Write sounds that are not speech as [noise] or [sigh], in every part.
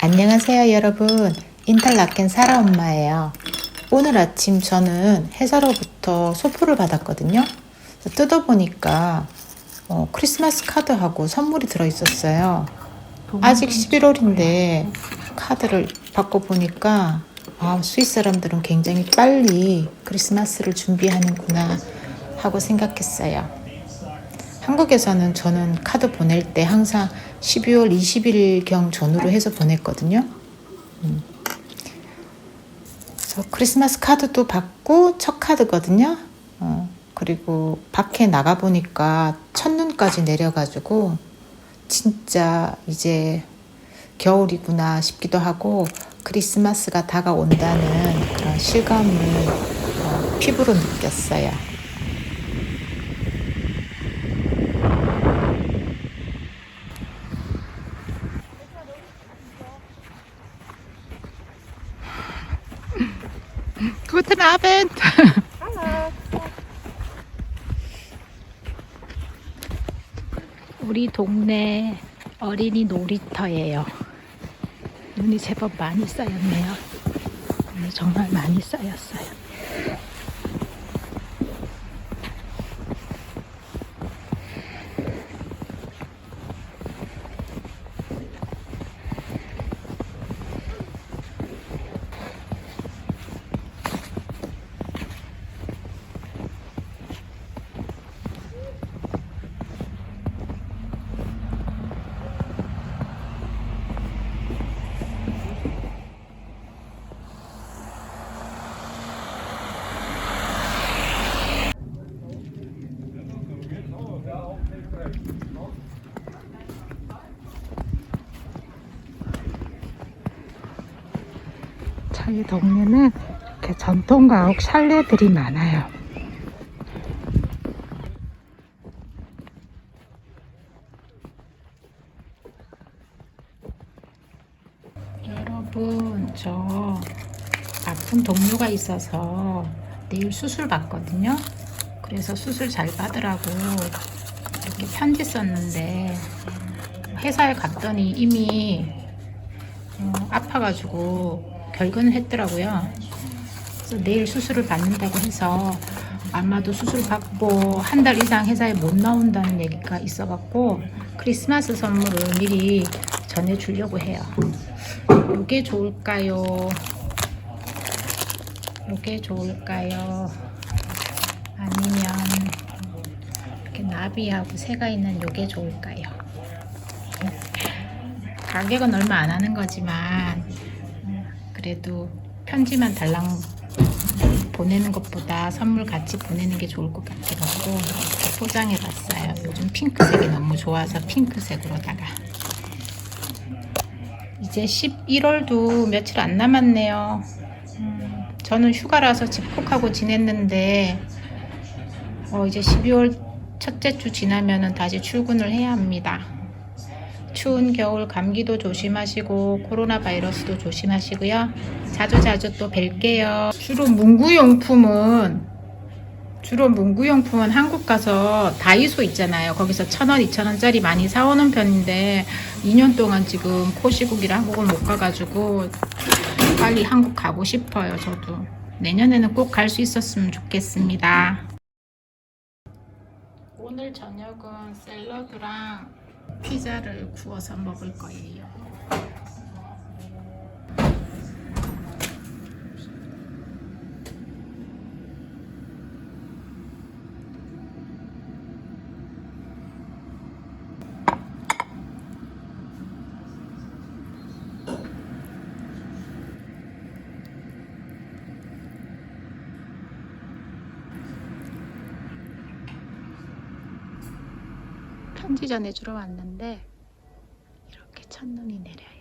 안녕하세요 여러분. 인탈라켄 사라 엄마예요. 오늘 아침 저는 회사로부터 소포를 받았거든요. 뜯어보니까 어, 크리스마스 카드하고 선물이 들어있었어요. 아직 11월인데 카드를 받고 보니까 아, 스위스 사람들은 굉장히 빨리 크리스마스를 준비하는구나 하고 생각했어요 한국에서는 저는 카드 보낼 때 항상 12월 20일경 전후로 해서 보냈거든요. 음. 그래서 크리스마스 카드도 받고 첫 카드거든요. 어, 그리고 밖에 나가 보니까 첫눈까지 내려가지고 진짜 이제 겨울이구나 싶기도 하고 크리스마스가 다가온다는 그런 실감을 어, 피부로 느꼈어요. Abend. [laughs] 우리 동네 어린이 놀이터예요. 눈이 제법 많이 쌓였네요. 오늘 정말 많이 쌓였어요. 저희 동네는 이렇게 전통 가옥 샬레들이 많아요. 여러분, 저 아픈 동료가 있어서 내일 수술 받거든요. 그래서 수술 잘 받으라고 이렇게 편지 썼는데 회사에 갔더니 이미 어, 아파가지고 결근을 했더라고요. 그래서 내일 수술을 받는다고 해서 아마도 수술 받고 한 달 이상 회사에 못 나온다는 얘기가 있어갖고 크리스마스 선물을 미리 전해주려고 해요. 요게 좋을까요? 요게 좋을까요? 아니면 이렇게 나비하고 새가 있는 요게 좋을까요? 가격은 얼마 안 하는 거지만 음, 그래도 편지만 달랑 보내는 것보다 선물 같이 보내는 게 좋을 것 이렇게 포장해 봤어요. 요즘 핑크색이 너무 좋아서 핑크색으로다가 이제 11월도 며칠 안 남았네요. 음, 저는 휴가라서 집콕하고 지냈는데 어, 이제 12월 첫째 주 지나면은 다시 출근을 해야 합니다. 추운 겨울 감기도 조심하시고 코로나 바이러스도 조심하시고요. 자주 자주 또 뵐게요. 주로 문구용품은 주로 문구용품은 한국 가서 다이소 있잖아요. 거기서 천 원, 이천 원짜리 많이 사오는 편인데 2년 동안 지금 코시국이라 한국을 못 가가지고 빨리 한국 가고 싶어요. 저도 내년에는 꼭 갈 수 있었으면 좋겠습니다. 오늘 저녁은 샐러드랑 피자를 구워서 먹을 거예요. 편지 전해주러 왔는데 이렇게 첫눈이 내려요.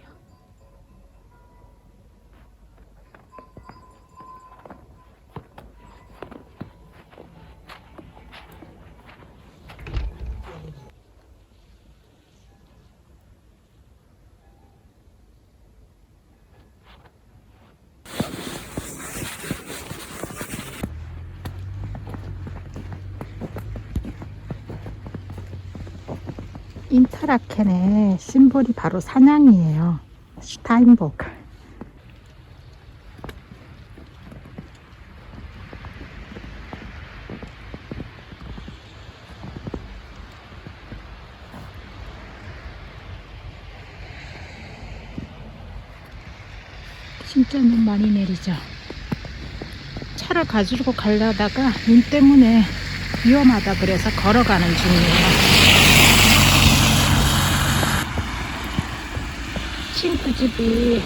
인타라켄의 심볼이 바로 사냥이에요. Steinbock. 진짜 눈 많이 내리죠. 차를 가지고 가려다가 눈 때문에 위험하다 그래서 걸어가는 중이에요. 친구 집이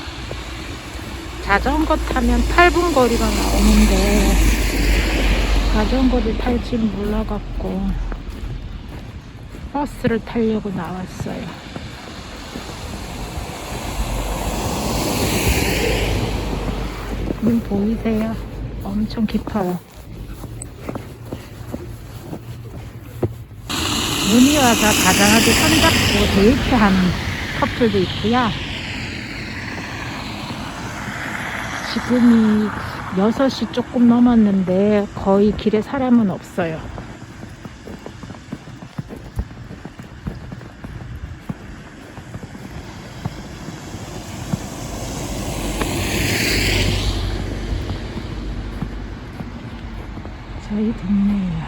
자전거 타면 8분 거리가 나오는데 자전거를 탈줄 몰라갖고 버스를 타려고 나왔어요. 눈 보이세요? 엄청 깊어요. 눈이 와서 가장하게 손잡고 데이트하는 커플도 있고요. 지금이 6시 조금 넘었는데 거의 길에 사람은 없어요. 저희 동네예요.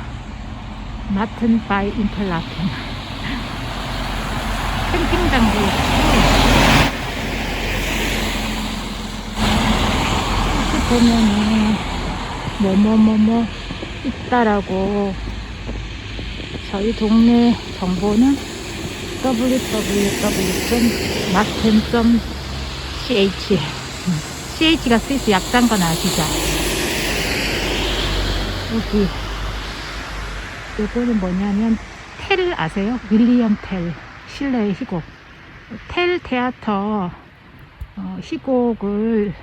마튼 바이 인텔라켄. [laughs] 캠핑장도 있고 이렇게 보면은 뭐뭐뭐뭐 있다라고 저희 동네 정보는 www.maten.ch CH가 스위스 약자인 건 아시죠? 여기 요거는 뭐냐면 텔 아세요? 윌리엄 텔 실내의 희곡 텔 테아터 어, 희곡을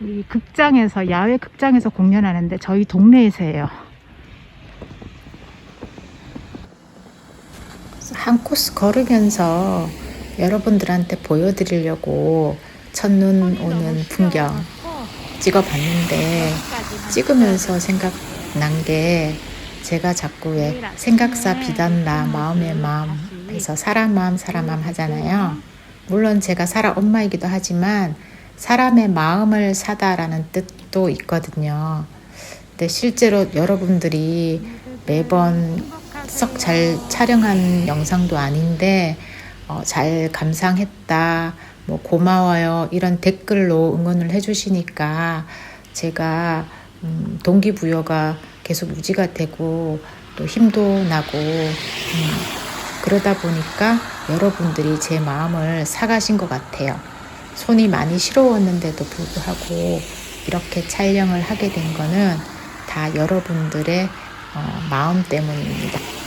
우리 극장에서 야외 극장에서 공연하는데 저희 동네에서 해요. 한 코스 걸으면서 여러분들한테 보여드리려고 첫눈 오는 풍경 찍어봤는데 찍으면서 생각난 게 제가 자꾸 왜 생각사 비단나 마음의 마음 그래서 사람 마음 사람 마음 하잖아요. 물론 제가 사람 엄마이기도 하지만 사람의 마음을 사다라는 뜻도 있거든요. 근데 실제로 여러분들이 매번 썩 잘 촬영한 영상도 아닌데 어, 잘 감상했다, 뭐 고마워요 이런 댓글로 응원을 해주시니까 제가 음, 동기부여가 계속 유지가 되고 또 힘도 나고 음, 그러다 보니까 여러분들이 제 마음을 사가신 것 같아요. 손이 많이 시려웠는데도 불구하고 이렇게 촬영을 하게 된 거는 다 여러분들의 어, 마음 때문입니다.